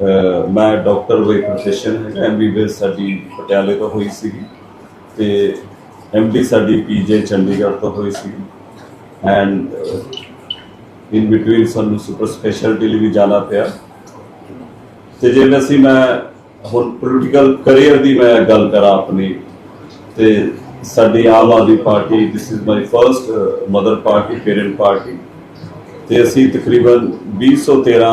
ਮੈਂ doctor by profession ਹੈ MBBS ਸਾਡੀ ਪਟਿਆਲੇ ਤੋਂ ਹੋਈ ਸੀਗੀ ਤੇ ਐਮਡੀ ਸਾਡੀ ਪੀਜੇ ਚੰਡੀਗੜ੍ਹ ਤੋਂ ਹੋਈ ਸੀ ਐਂਡ ਇਨ ਬਿਟਵੀਨ ਸਾਨੂੰ ਸੁਪਰ ਸਪੈਸ਼ਲਟੀ ਲਈ ਵੀ ਜਾਣਾ ਪਿਆ। ਤੇ ਜੇ ਅਸੀਂ ਮੈਂ ਹੁਣ ਪੋਲੀਟੀਕਲ ਕੈਰੀਅਰ ਦੀ ਮੈਂ ਗੱਲ ਕਰਾਂ ਆਪਣੀ, ਤੇ ਸਾਡੀ Aam Aadmi party this is my first mother party parent party ਤੇ ਅਸੀਂ ਤਕਰੀਬਨ 2013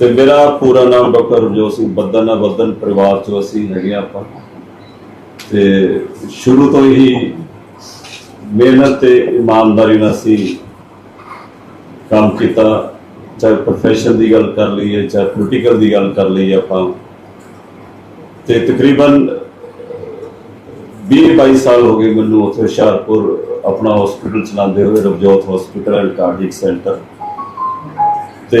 ਤੇ ਮੇਰਾ ਪੂਰਾ ਨਾਮ ਡਾਕਟਰ ਰਜੋਤ ਸਿੰਘ ਬੱਦਨ ਹੈ ਬੱਦਨ ਪਰਿਵਾਰ ਚੋਂ ਅਸੀਂ ਹੈਗੇ ਹਾਂ ਆਪਾਂ। ਤੇ ਸ਼ੁਰੂ ਤੋਂ ਹੀ ਮਿਹਨਤ ਤੇ ਇਮਾਨਦਾਰੀ ਨਾਲ ਅਸੀਂ ਕੰਮ ਕੀਤਾ, ਚਾਹੇ ਪ੍ਰੋਫੈਸ਼ਨ ਦੀ ਗੱਲ ਕਰ ਲਈਏ, ਚਾਹੇ ਪੋਲੀਟੀਕਲ ਦੀ ਗੱਲ ਕਰ ਲਈਏ ਆਪਾਂ। ਤੇ ਤਕਰੀਬਨ 20 22 ਸਾਲ ਹੋ ਗਏ ਮੈਨੂੰ ਉੱਥੇ ਹੁਸ਼ਿਆਰਪੁਰ ਆਪਣਾ ਹਸਪੀਟਲ ਚਲਾਉਂਦੇ ਹੋਏ Ravjot hospital and cardiac centre ਤੇ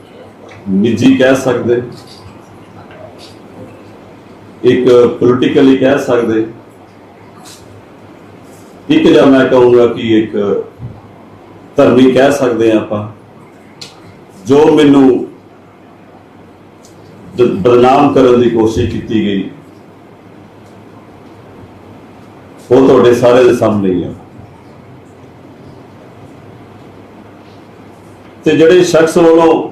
ਨਿੱਜੀ ਕਹਿ ਸਕਦੇ। ਇੱਕ ਪੋਲੀਟੀਕਲੀ ਕਹਿ ਸਕਦੇ। ਇੱਕ ਜਾਂ ਮੈਂ ਕਹੂੰਗਾ ਕਿ ਇੱਕ ਧਰਮੀ ਕਹਿ ਸਕਦੇ ਹਾਂ ਆਪਾਂ। ਜੋ ਮੈਨੂੰ ਬਦਨਾਮ ਕਰਨ ਦੀ ਕੋਸ਼ਿਸ਼ ਕੀਤੀ ਗਈ, ਉਹ ਤੁਹਾਡੇ ਸਾਰੇ ਦੇ ਸਾਹਮਣੇ ਹੀ ਆ। ਤੇ ਜਿਹੜੇ ਸ਼ਖਸ ਵੱਲੋਂ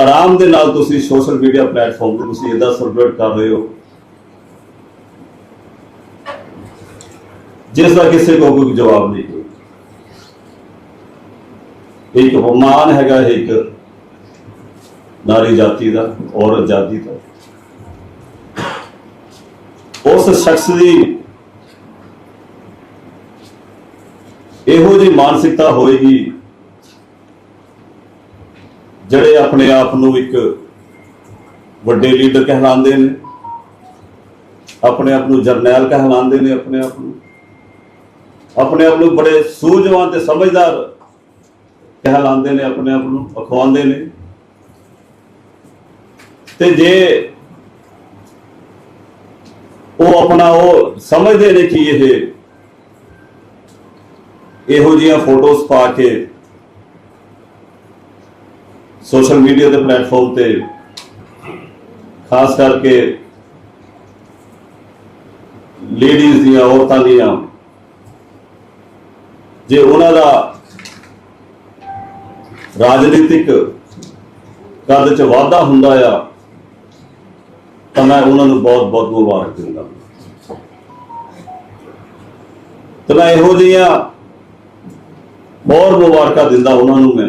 ਆਰਾਮ ਦੇ ਨਾਲ ਤੁਸੀਂ ਸੋਸ਼ਲ ਮੀਡੀਆ ਪਲੇਟਫਾਰਮ ਤੇ ਤੁਸੀਂ ਇਦਾਂ ਸਰਕੂਲੇਟ ਕਰ ਰਹੇ ਹੋ। ਜਿਸ ਦਾ ਕਿਸੇ ਕੋਲ ਕੋਈ ਜਵਾਬ ਨਹੀਂ। ਇੱਕ ਅਪਮਾਨ ਹੈਗਾ ਇੱਕ ਨਾਰੀ ਜਾਤੀ ਦਾ, ਔਰਤ ਆਜ਼ਾਦੀ ਦਾ। ਉਸ ਸ਼ਖਸ ਦੀ ਇਹੋ ਜਿਹੀ ਮਾਨਸਿਕਤਾ ਹੋਏਗੀ ਜਿਹੜੇ ਆਪਣੇ ਆਪ ਨੂੰ ਇੱਕ ਵੱਡੇ ਲੀਡਰ ਕਹਿਲਾਉਂਦੇ ਨੇ, ਆਪਣੇ ਆਪ ਨੂੰ ਜਰਨੈਲ ਕਹਿਲਾਉਂਦੇ ਨੇ ਆਪਣੇ ਆਪ ਨੂੰ, ਆਪਣੇ ਆਪ ਨੂੰ ਬੜੇ ਸੂਝਵਾਨ ਤੇ ਸਮਝਦਾਰ ਕਹਿਲਾਉਂਦੇ ਨੇ, ਆਪਣੇ ਆਪ ਨੂੰ ਅਖਵਾਉਂਦੇ ਨੇ। ਤੇ ਜੇ ਉਹ ਆਪਣਾ ਉਹ ਸਮਝਦੇ ਨੇ ਕਿ ਇਹ ਇਹੋ ਜਿਹੀਆਂ ਫੋਟੋਜ਼ ਪਾ ਕੇ ਸੋਸ਼ਲ ਮੀਡੀਆ ਦੇ ਪਲੇਟਫਾਰਮ ਤੇ ਖਾਸ ਕਰਕੇ ਲੇਡੀਜ਼ ਦੀਆਂ ਔਰਤਾਂ ਦੀਆਂ, ਜੇ ਉਹਨਾਂ ਦਾ ਰਾਜਨੀਤਿਕ ਕਦ ਚ ਵਾਧਾ ਹੁੰਦਾ ਆ, ਤਾਂ ਮੈਂ ਉਹਨਾਂ ਨੂੰ ਬਹੁਤ ਬਹੁਤ ਮੁਬਾਰਕ ਦਿੰਦਾ। ਤਾਂ ਮੈਂ ਇਹੋ ਜਿਹੀਆਂ ਬਹੁਤ ਮੁਬਾਰਕਾਂ ਦਿੰਦਾ ਉਹਨਾਂ ਨੂੰ ਮੈਂ।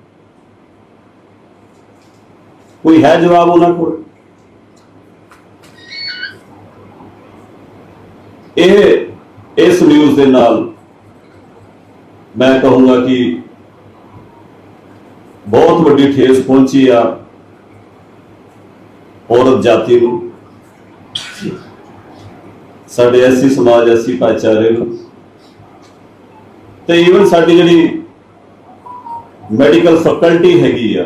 ਕੋਈ ਹੈ ਜਵਾਬ ਉਹਨਾਂ ਕੋਲ? ਇਹ, ਇਸ ਨਿਊਜ਼ ਦੇ ਨਾਲ ਮੈਂ ਕਹੂੰਗਾ ਕਿ ਬਹੁਤ ਵੱਡੀ ਠੇਸ ਪਹੁੰਚੀ ਆ ਔਰਤ ਜਾਤੀ ਨੂੰ। ਸਾਡੇ ਐਸੀ ਸਮਾਜ, ਐਸੀ ਭਾਈਚਾਰੇ ਨੂੰ। ਤੇ ਈਵਨ ਸਾਡੀ ਜਿਹੜੀ ਮੈਡੀਕਲ ਫੈਕਲਟੀ ਹੈਗੀ ਆ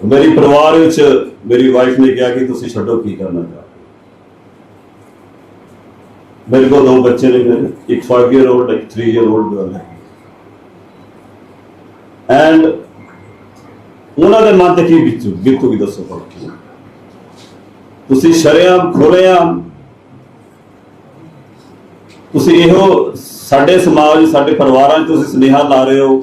ਮੇਰੀ ਪਰਿਵਾਰ ਵਿੱਚ ਮੇਰੀ ਵਾਈਫ ਨੇ ਕਿਹਾ ਕਿ ਤੁਸੀਂ ਛੱਡੋ, ਕੀ ਕਰਨਾ ਚਾਹੋ ਮੇਰੇ ਕੋਲ ਦੋ ਬੱਚੇ ਨੇ ਮੇਰੇ, ਇੱਕ 5 ਇਅਰ 올ਡ ਇੱਕ 3 ਇਅਰ 올ਡ ਗਰਲ ਹੈ ਐਂਡ ਉਹਨਾਂ ਦੇ ਮਨ ਤੇ ਕੀ ਬੀਤੂ ਬੀਤੂ ਵੀ ਦੱਸੋ ਪਰ ਤੁਸੀਂ ਸ਼ਰਿਆਮ, ਖੁਰਿਆਮ। ਤੁਸੀਂ ਇਹੋ ਸਾਡੇ ਸਮਾਜ, ਸਾਡੇ ਪਰਿਵਾਰਾਂ 'ਚ ਤੁਸੀਂ ਸੁਨੇਹਾ ਲਾ ਰਹੇ ਹੋ।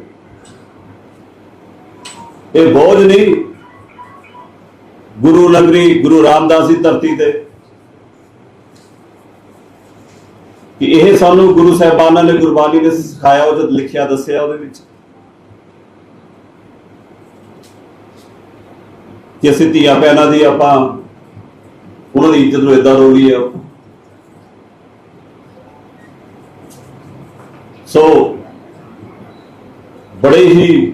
ਇਹ ਬੋਝ ਨਹੀਂ। ਗੁਰੂ ਨਗਰੀ ਗੁਰੂ ਰਾਮਦਾਸ ਦੀ ਧਰਤੀ ਤੇ। ਕਿ ਇਹ ਸਾਨੂੰ ਗੁਰੂ ਸਾਹਿਬਾਨਾਂ ਨੇ ਗੁਰਬਾਣੀ ਨੇ ਸਿਖਾਇਆ, ਉਹ ਜਦ ਲਿਖਿਆ, ਦੱਸਿਆ ਉਹਦੇ ਵਿੱਚ। ਕਿ ਅਸੀਂ ਧੀਆਂ ਭੈਣਾਂ ਦੀ ਆਪਾਂ, ਉਹਨਾਂ ਦੀ ਇੱਜ਼ਤ ਨੂੰ ਇਦਾਂ ਰੋਲੀ ਆ। ਸੋ, ਬੜੇ ਹੀ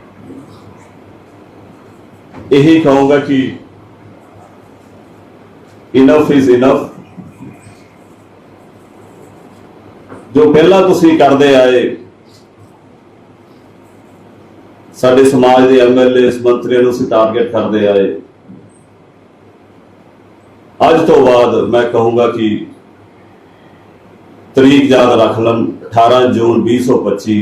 ਇਹੀ ਕਹੂੰਗਾ ਕਿ ਇਨਫ ਇਜ਼ ਇਨਫ ਜੋ ਪਹਿਲਾਂ ਤੁਸੀਂ ਕਰਦੇ ਆਏ, ਸਾਡੇ ਸਮਾਜ ਦੇ ਐਮਐਲਏ ਮੰਤਰੀਆਂ ਨੂੰ ਅਸੀਂ ਟਾਰਗੇਟ ਕਰਦੇ ਆਏ। ਅੱਜ ਤੋਂ ਬਾਅਦ ਮੈਂ ਕਹੂੰਗਾ ਕਿ ਤਰੀਕ ਯਾਦ ਰੱਖ ਲੈਣ 18 ਜੂਨ 2025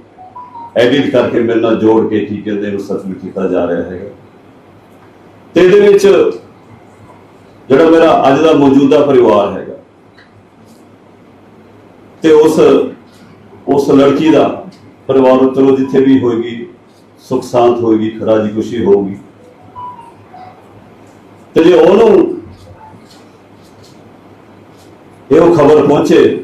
ਐਡਿਟ ਕਰਕੇ ਮੇਰੇ ਨਾਲ ਜੋੜ ਕੇ ਕੀ ਕਹਿੰਦੇ ਉਹ ਸਬਮਿਟ ਕੀਤਾ ਜਾ ਰਿਹਾ ਹੈਗਾ। ਤੇ ਇਹਦੇ ਵਿੱਚ ਜਿਹੜਾ ਮੇਰਾ ਅੱਜ ਦਾ ਮੌਜੂਦਾ ਪਰਿਵਾਰ ਹੈਗਾ, ਤੇ ਉਸ ਉਸ ਲੜਕੀ ਦਾ ਪਰਿਵਾਰ ਚਲੋ ਜਿੱਥੇ ਵੀ ਹੋਏਗੀ, ਸੁਖ ਸ਼ਾਂਤ ਹੋਏਗੀ ਖਰਾਜੀ ਖੁਸ਼ੀ ਹੋਊਗੀ। ਤੇ ਜੇ ਉਹਨੂੰ ਇਹ ਖਬਰ ਪਹੁੰਚੇ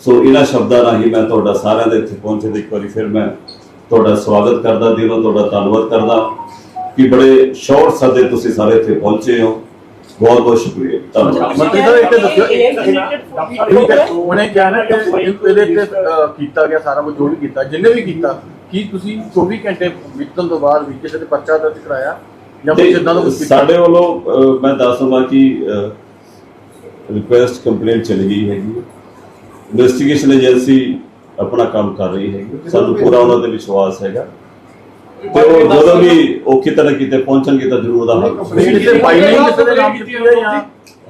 ਸੋ ਇਹਨਾਂ ਸ਼ਬਦਾਂ ਰਾਹੀਂ ਮੈਂ ਤੁਹਾਡਾ ਸਾਰਿਆਂ ਦੇ ਇੱਥੇ ਪਹੁੰਚੇ ਦੇ ਇੱਕ ਵਾਰੀ ਫਿਰ ਮੈਂ ਤੁਹਾਡਾ ਸਵਾਗਤ ਕਰਦਾ ਦਿਲੋਂ ਤੁਹਾਡਾ ਧੰਨਵਾਦ ਕਰਦਾ ਕਿ ਬੜੇ ਸ਼ਾਰਟ ਸਦੇ ਤੁਸੀਂ ਸਾਰੇ ਇੱਥੇ ਪਹੁੰਚੇ ਹੋ। ਬਹੁਤ ਬਹੁਤ ਸ਼ੁਕਰੀਆ। ਧੰਨਵਾਦ। ਮੰਤਰੀ ਸਾਹਿਬ ਇੱਕ ਦੱਸਿਓ ਇੱਕ ਠੀਕ ਹੈ। ਉਹਨੇ ਕਿਹਾ ਨਾ ਕਿ ਇਹਦੇ ਤੇ ਕੀਤਾ ਗਿਆ ਸਾਰਾ ਕੁਝ ਜੋ ਵੀ ਕੀਤਾ ਜਿੰਨੇ ਵੀ ਕੀਤਾ ਕੀ ਤੁਸੀਂ 24 ਘੰਟੇ ਬੀਤਣ ਤੋਂ ਬਾਅਦ ਵੀ ਕਿਸੇ ਤੇ ਪਰਚਾ ਦਰਜ ਕਰਾਇਆ? ਜਾਂ ਕੁਝ ਇਦਾਂ ਦਾ ਕੁਝ ਕੀਤਾ? ਸਾਡੇ ਵੱਲੋਂ ਮੈਂ ਦੱਸ ਦਵਾਂ ਕਿ ਰਿਕੁਐਸਟ ਕੰਪਲੇਂਟ ਚਲੀ ਗਈ ਹੈਗੀ ਇਨਵੈਸਟੀਗੇਸ਼ਨ ਏਜੰਸੀ ਆਪਣਾ ਕੰਮ ਕਰ ਰਹੀ ਹੈਗੀ ਸਾਨੂੰ ਪੂਰਾ ਉਹਨਾਂ ਤੇ ਵਿਸ਼ਵਾਸ ਹੈਗਾ। ਤੇ ਉਹ ਜਦੋਂ ਵੀ ਉਹ ਕਿਤੇ ਨਾ ਕਿਤੇ ਪਹੁੰਚਣਗੇ ਤਾਂ ਜ਼ਰੂਰ ਉਹਦਾ ਹੱਲ ਨਹੀਂ, ਕਿਸੇ ਦੇ ਨਾਮ ਕੀਤੀ ਜਾਂ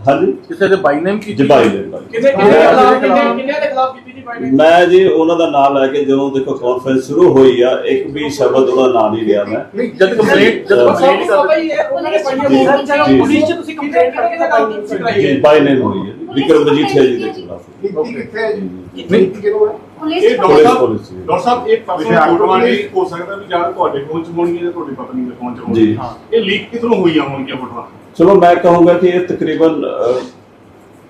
ਹਾਂਜੀ। ਕਿਸੇ ਦੇ ਬਾਈ ਨੇ ਕੀਤੀ ਜਬਾਈ ਦੇ ਬਾਈ। ਕਿੰਨੇ ਕਿੰਨੇ ਦੇ ਖਿਲਾਫ ਕਿੰਨੇ ਕਿੰਨੇ ਦੇ ਖਿਲਾਫ ਕੀਤੀ ਜੀ ਬਾਈ ਨੇ ਮੈਂ ਜੀ ਉਹਨਾਂ ਦਾ ਨਾਮ ਲੈ ਕੇ ਜਦੋਂ ਦੇਖੋ ਕਾਨਫਰੰਸ ਸ਼ੁਰੂ ਹੋਈ ਆ ਇੱਕ ਵੀ ਸ਼ਬਦ ਉਹਦਾ ਨਾਮ ਨਹੀਂ ਲਿਆ ਮੈਂ। ਨਹੀਂ ਜਦ ਕੰਪਲੇਂਟ ਜਦ ਕੰਪਲੇਂਟ ਸਭ ਕਰ ਹੀ ਹੈ ਉਹਨਾਂ ਨੇ ਮੋਹਰਾਂ ਚਲੋ। ਪੁਲਿਸ ਚ ਤੁਸੀਂ ਕੰਪਲੇਂਟ ਕਰਕੇ ਤਾਂ ਗੱਲ ਨਹੀਂ ਕਰਾਈ ਜੀ ਬਾਈ ਨੇ ਹੋਈ ਹੈ। ਵਿਕਰਮ ਮਜੀਠੀਆ ਜੀ ਦੇ ਖਿਲਾਫ। ਨੀਤੀ ਕਿੱਥੇ ਹੈ ਜੀ ਨਹੀਂ। ਕਿਹਨੂੰ ਹੈ? ਪੁਲਿਸ ਇਹ ਡਾਕਟਰ। ਸਾਹਿਬ ਡਾਕਟਰ ਸਾਹਿਬ ਇਹ ਪਰਸਨਲ ਫੋਟੋਆਂ ਨਹੀਂ ਹੋ ਸਕਦਾ ਵੀ ਜਾਂ ਤੁਹਾਡੇ ਫੋਨ 'ਚ ਹੋਣਗੀਆਂ ਜਾਂ ਤੁਹਾਡੀ ਪਤਨੀ ਦੇ ਫੋਨ 'ਚ। ਹੋਣਗੀਆਂ। ਹਾਂ। ਇਹ ਲੀਕ ਕਿਧਰੋਂ ਹੋਈਆਂ ਹੋਣਗੀਆਂ ਫੋਟੋਆਂ? ਚਲੋ ਮੈਂ ਕਹੂੰਗਾ ਕਿ ਇਹ ਤਕਰੀਬਨ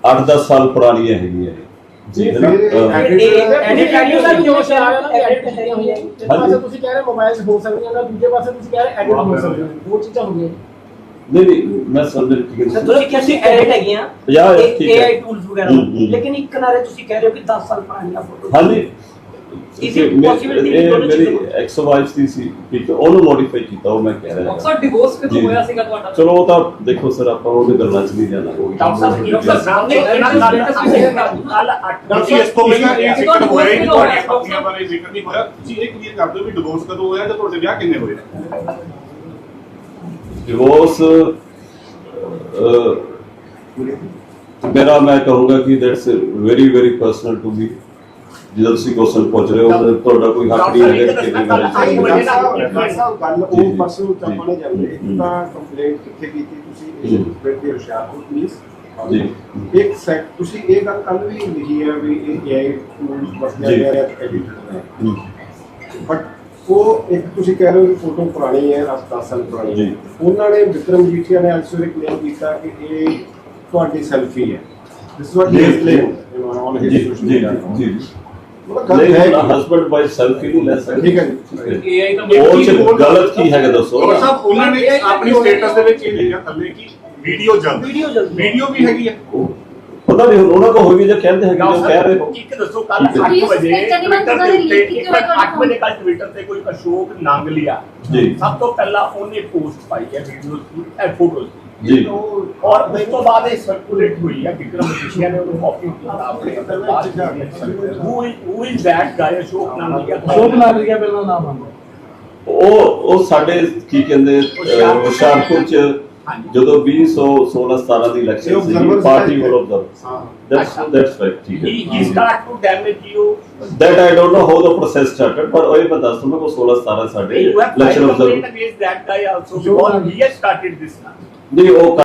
8-10 ਸਾਲ। ਜੀ ਹੈ ਫਿਰ ਇਹ ਐਡਿਟ ਐਡਿਟ ਦਾ ਕਿਉਂ ਸ਼ਰਾਬ ਹੈ ਐਡਿਟ ਹੈਗੀਆਂ ਹੋਈਆਂ ਇੱਕ ਪਾਸੇ ਤੁਸੀਂ ਕਹਿ ਰਹੇ ਮੋਬਾਈਲ ਹੋ ਸਕਦੀਆਂ ਨੇ ਦੂਜੇ ਪਾਸੇ ਤੁਸੀਂ ਕਹਿ ਰਹੇ ਐਡਿਟ ਹੋ ਸਕਦੀਆਂ ਨੇ। ਦੋ ਚੀਜ਼ਾਂ ਹੋ ਗਈਆਂ ਨਹੀਂ ਨਹੀਂ ਮੈਂ ਸਮਝ ਠੀਕ ਸਰ ਹੈ ਤੁਸੀਂ ਕਿਹਾ ਐਡਿਟ ਹੈਗੀਆਂ? ਪੰਜਾਹ ਹੈ, ਠੀਕ ਹੈ। AI ਟੂਲਸ ਵਗੈਰਾ। ਹੂੰ, ਹੂੰ। ਲੇਕਿਨ ਇੱਕ ਕਿਨਾਰੇ ਤੁਸੀਂ ਕਹਿ ਰਹੇ ਹੋ ਕਿ 10 ਸਾਲ ਪੁਰਾਣੀਆਂ ਫੋਟੋ ਹਾਂਜੀ। Is it ਮੈਂ- possible ਕਿ ਇਹ ਦੋਨੋਂ ਮੇਰੀ ਚੀਜ਼ਾਂ- ਐਕਸ ਵਾਈਫ ਦੀ ਸੀ ਠੀਕ ਹੈ ਉਹਨੂੰ ਮੋਡੀਫਾਈ ਕੀਤਾ ਉਹ ਮੈਂ ਕਹਿ ਰਿਹਾ ਅਕਸਰ ਡਿਵੋਰਸ ਕਦੋਂ ਜੀ। ਹੋਇਆ ਸੀਗਾ ਤੁਹਾਡਾ ਚਲੋ ਉਹ ਤਾਂ ਦੇਖੋ ਸਰ ਆਪਾਂ ਉਹਦੇ ਗੱਲਾਂ 'ਚ ਨਹੀਂ ਜਾਣਾ ਡਾਕਟਰ ਸਾਹਿਬ ਡਾਕਟਰ ਸਾਹਿਬ ਨੇ ਇਹਨਾਂ ਨਾਲ ਡਾਕਟਰ ਜੀ ਇਸ ਤੋਂ ਪਹਿਲਾਂ ਇਹ ਜ਼ਿਕਰ ਹੋਇਆ ਹੀ ਨਹੀਂ ਤੁਹਾਡੀਆਂ ਪਤਨੀਆਂ ਬਾਰੇ ਜ਼ਿਕਰ ਨਹੀਂ ਹੋਇਆ ਤੁਸੀਂ ਇਹ ਕਲੀਅਰ ਕਰ ਦਿਓ ਵੀ ਡਿਵੋਰਸ ਕਦੋਂ ਹੋਇਆ ਤੇ ਤੁਹਾਡੇ ਵਿਆਹ ਕਿੰਨੇ ਹੋਏ ਡਿਵੋਰਸ ਮੇਰਾ ਮੈਂ ਕਹੂੰਗਾ ਕਿ that's very very personal to me ਜਦੋਂ ਤੁਸੀਂ ਕੁਐਸਚਨ ਪੁੱਛ ਰਹੇ ਹੋ ਤੁਹਾਡਾ ਕੋਈ ਹੱਕ ਨਹੀਂ ਹੈਗਾ ਕਿ ਜਾਣੋ। ਵੱਡੇ ਸਾਹਿਬ ਗੱਲ ਜੀ, ਉਹ ਜੀ, ਪਰਸਨ ਜੀ। ਚੱਪਾ ਨਹੀਂ ਜਾਂਦੇ ਹੂੰ। ਤਾਂ ਕੰਪਲੇਂਟ ਕਿੱਥੇ ਕੀਤੀ ਤੁਸੀਂ ਜੀ। ਇਹ ਬੈਠੇ ਹੁਸ਼ਿਆਰਪੁਰ ਪੁਲਿਸ ਜੀ ਇੱਕ ਸੈਕ ਤੁਸੀਂ ਇਹ ਗੱਲ ਕੱਲ ਵੀ ਲਿਖੀ ਹੈ ਵੀ ਇਹ ਏਆਈ ਟੂਲਸ ਵਰਤਿਆ ਜੀ। ਜਾ ਰਿਹਾ ਹੈ ਹਮ, ਬਟ ਉਹ ਇੱਕ ਤੁਸੀਂ ਕਹਿ ਰਹੇ ਹੋ ਕਿ ਫੋਟੋ ਪੁਰਾਣੀ ਹੈ 10 ਸਾਲ ਪੁਰਾਣੀ ਜੀ। ਹੈ ਉਹਨਾਂ ਨੇ ਵਿਕਰਮ ਜੀਠੀਆ ਨੇ ਅੱਜ ਸਵੇਰੇ ਕਲੇਮ ਕੀਤਾ ਕਿ ਇਹ ਤੁਹਾਡੀ ਸੈਲਫੀ ਹੈ ਦਿਸ ਵਾਟ ਜੀ, ਹੀ ਜੀ। ਕਲੇਮ ਔਨ ਜੀ ਹਿਸ ਜੀ ਸੋਸ਼ਲ ਜੀ ਮੀਡੀਆ ਜੀ ਗੱਲ ਨਹੀਂ ਹੈ ਉਹਦਾ ਕਿ- ਹਸਬੰਡ ਵਾਈਫ ਸੈਲਫੀ ਨਹੀਂ ਲੈ ਸਕਦੇ ਠੀਕ ਹੈ ਜੀ। AI ਤਾਂ ਉਹ ਚ ਗਲਤ ਕੀ ਹੈਗਾ ਦੱਸੋ? ਡਾਕਟਰ ਸਾਹਿਬ ਉਹਨਾਂ ਨੇ ਆਪਣੀ ਸਟੇਟਸ ਦੇ ਵਿੱਚ ਇਹ ਲਿਖਿਆ ਥੱਲੇ ਕਿ ਵੀਡੀਓ ਜਲਦ ਵੀਡੀਓ ਜਲਦੀ ਵੀਡੀਓ ਵੀ ਹੈਗੀ ਹੈ। ਪਤਾ ਨਹੀਂ ਹੁਣ ਉਹਨਾਂ ਕੋ ਹੋਈ ਜਾਂ ਕਹਿੰਦੇ ਹੈਗੇ ਜੋ ਕਹਿ ਰਹੇ ਹੋ ਇੱਕ ਦੱਸੋ ਕੱਲ ਠੀਕ ਹੈ। 8 ਵਜੇ Please, Mr. Niman, Twitter ਉਹਨਾਂ ਦੇ ਨੇ ਉੱਤੇ leak ਇੱਕ ਕੀਤੀ ਹੋਈ ਮਿੰਟ 8 ਵਜੇ ਕੱਲ ਟਵਿੱਟਰ ਤੇ ਕੋਈ ਅਸ਼ੋਕ ਨਾਂਗਲੀਆ ਜੀ। ਸਭ ਤੋਂ ਪਹਿਲਾਂ ਉਹਨੇ ਪੋਸਟ ਪਾਈ ਹੈ ਵੀਡੀਓਜ਼ ਦੀ ਇਹ ਫੋਟੋਜ਼ ਜੀ। ਔਰ ਉਸ ਤੋਂ ਬਾਅਦ ਇਹ ਸਰਕੂਲੇਟ ਹੋਈ ਹੈ ਵਿਕਰਮ ਮਜੀਠੀਆ ਨੇ ਉਹਨੂੰ ਕਾਪੀ ਕੀਤਾ ਆਪਣੇ who who is that guy Ashok Nangalia Ashok Nagarika ਪਹਿਲਾਂ ਨਾਮ ਆਉਂਦਾ ਉਹ ਉਹ ਸਾਡੇ ਕੀ ਕਹਿੰਦੇ ਹੁਸ਼ਿਆਰਪੁਰ ਚ। ਜਦੋਂ 2016 17 ਦੀ ਇਲੈਕਸ਼ਨ ਸੀ ਪਾਰਟੀ ਹੈ। ਵੋਟ ਆਬਜ਼ਰਵ ਹਾਂ ਦੈਟਸ ਦੈਟਸ ਰਾਈਟ ਠੀਕ he ਹੈ start to damage you. that I don't know how the process started ਪਰ ਉਹ ਇਹ ਮੈਂ ਦੱਸ ਦੂੰਗਾ ਉਹ 16 17 ਸਾਡੇ election observe against that guy also because he has started this now. ਨਹੀਂ ਉਹ